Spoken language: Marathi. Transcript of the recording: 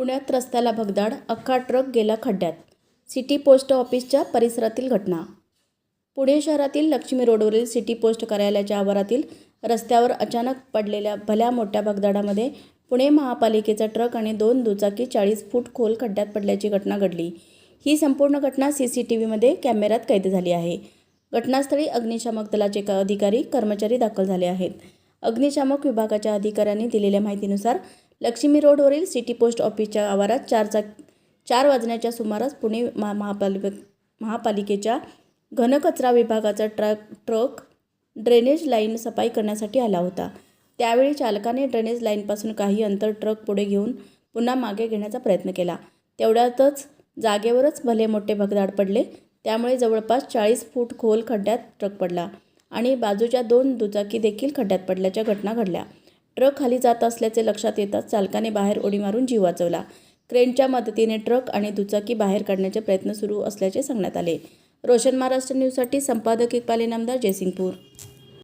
पुण्यात रस्त्याला भगदाड अख्खा ट्रक गेला खड्ड्यात. सिटी पोस्ट ऑफिसच्या परिसरातील घटना. पुणे शहरातील लक्ष्मी रोडवरील सिटी पोस्ट कार्यालयाच्या आवारातील रस्त्यावर अचानक पडलेल्या भल्या मोठ्या भगदाडामध्ये पुणे महापालिकेचा ट्रक आणि दोन दुचाकी चाळीस फूट खोल खड्ड्यात पडल्याची घटना घडली. ही संपूर्ण घटना सी सी टी व्हीमध्ये कॅमेऱ्यात कैद झाली आहे. घटनास्थळी अग्निशामक दलाचे अधिकारी कर्मचारी दाखल झाले आहेत. अग्निशामक विभागाच्या अधिकाऱ्यांनी दिलेल्या माहितीनुसार लक्ष्मी रोडवरील सिटी पोस्ट ऑफिसच्या आवारात चार चाक चार वाजण्याच्या सुमारास पुणे महा महापालिक महापालिकेच्या घनकचरा विभागाचा ट्रक ट्रक ड्रेनेज लाईन सफाई करण्यासाठी आला होता. त्यावेळी चालकाने ड्रेनेज लाईनपासून काही अंतर ट्रक पुढे घेऊन पुन्हा मागे घेण्याचा प्रयत्न केला. तेवढ्यातच जागेवरच भले मोठे भगदाड पडले त्यामुळे जवळपास चाळीस फूट खोल खड्ड्यात ट्रक पडला आणि बाजूच्या दोन दुचाकी देखील खड्ड्यात पडल्याच्या घटना घडल्या. ट्रक खाली जात असल्याचे लक्षात येताच चालकाने बाहेर उडी मारून जीव वाचवला. क्रेनच्या मदतीने ट्रक आणि दुचाकी बाहेर काढण्याचे प्रयत्न सुरू असल्याचे सांगण्यात आले. रोशन महाराष्ट्र न्यूजसाठी संपादक इकबाल इनामदार जयसिंगपूर.